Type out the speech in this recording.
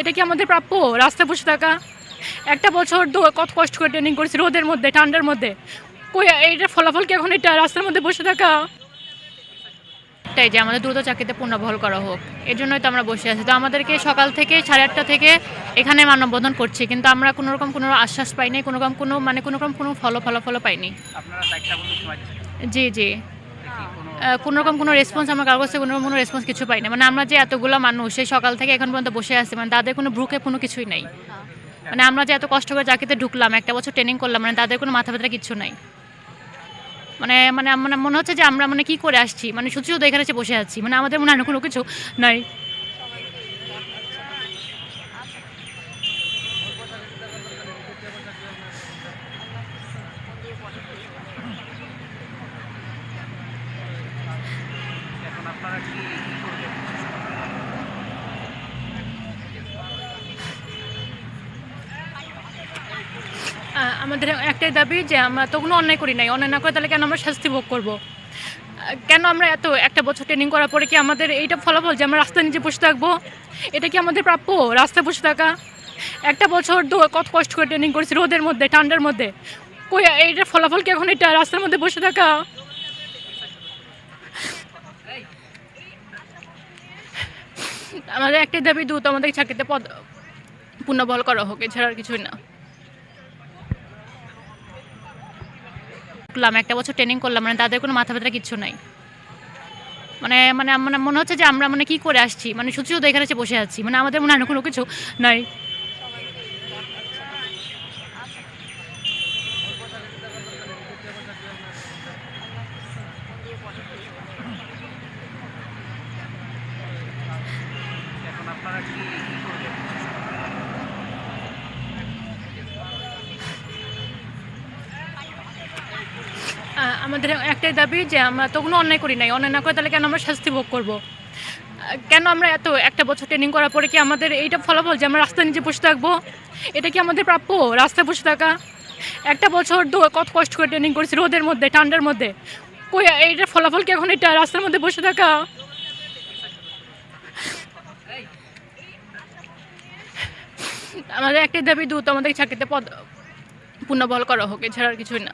এটা কি আমাদের প্রাপ্য? রাস্তায় বসে থাকা। একটা বছর কত কষ্ট করে ট্রেনিং করেছি রোদের মধ্যে ঠান্ডার মধ্যে। কই এইটার ফলাফল কি এখন? এটা রাস্তার মধ্যে বসে থাকা। তাই যে আমাদের দ্রুত চাকরিতে পুনর্বহল করা হোক। এর জন্যই তো আমরা বসে আছি। তো আমাদেরকে সকাল থেকে সাড়ে আটটা থেকে এখানে মানববন্ধন করছি। কিন্তু আমরা কোনো রকম কোনো আশ্বাস পাইনি কোনো রকম কোনো মানে কোনো রকম কোনো ফল ফলাফল পাইনি। জি জি। দেখি কোনো রকম কোনো রেসপন্স আমার কারোর কাছে কোনো রকম কোনো রেসপন্স কিছু পাই না। মানে আমরা যে এতগুলো মানুষ, সেই সকাল থেকে এখন পর্যন্ত বসে আছি মানে তাদের কোনো ব্রুকে কোনো কিছুই নাই। মানে আমরা যে এত কষ্ট করে চাকরিতে ঢুকলাম, একটা বছর ট্রেনিং করলাম মানে তাদের কোনো মাথা ব্যথা কিছু নাই। মানে মানে মানে মনে হচ্ছে যে আমরা মানে কি করে আসছি? মানে শুধু শুধু এখানে বসে আছি। মানে আমাদের মনে হয় কোনো কিছু নাই এখন আপনারা কি কি করবেন আহ, আমাদের একটাই দাবি যে আমরা তো কোনো অন্যায় করি নাই। অন্যায় না করে তাহলে কেন আমরা শাস্তি ভোগ করব? কেন আমরা এত একটা বছর ট্রেনিং করার পরে কি আমাদের এইটা ফলাফল যে আমরা রাস্তায় নিচে বসে থাকব? এটা কি আমাদের প্রাপ্য? রাস্তায় বসে থাকা। একটা বছর কত কষ্ট করে ট্রেনিং করেছি রোদের মধ্যে, ঠান্ডার মধ্যে। কই, এইটার ফলাফল কি এখন এটা? রাস্তার মধ্যে বসে থাকা। আমাদের একটাই দাবি, দ্রুত আমাদের চাকরিতে পদ পুনর্বল করা হোক, এছাড়া আর কিছুই না। করলাম, একটা বছর ট্রেনিং করলাম মানে তাদের কোনো মাথা ব্যথা কিচ্ছু নাই। মানে মানে মানে মনে হচ্ছে যে আমরা মানে কি করে আসছি? মানে শুধু শুধু এখানে বসে আছি মানে আমাদের মনে হয় কোনো কিছু নাই এখন আপনারা কি কি করবেন আহ, আমাদের একটাই দাবি যে আমরা তো কোনো অন্যায় করি নাই। অন্যায় না করে তাহলে কেন আমরা শাস্তি ভোগ করব? কেন আমরা এত একটা বছর ট্রেনিং করার পরে কি আমাদের এইটা ফলাফল যে আমরা রাস্তায় নিচে বসে থাকব? এটা কি আমাদের প্রাপ্য? রাস্তায় বসে থাকা। একটা বছর দো- কত কষ্ট করে ট্রেনিং করেছি রোদের মধ্যে, ঠান্ডার মধ্যে। কই, এইটার ফলাফল কি এখন এটা? রাস্তার মধ্যে বসে থাকা। আমাদের একটাই দাবি দ্রুত আমাদের চাকরিতে পদ পুনর্বহল করা হোক এছাড়া আর কিছুই না।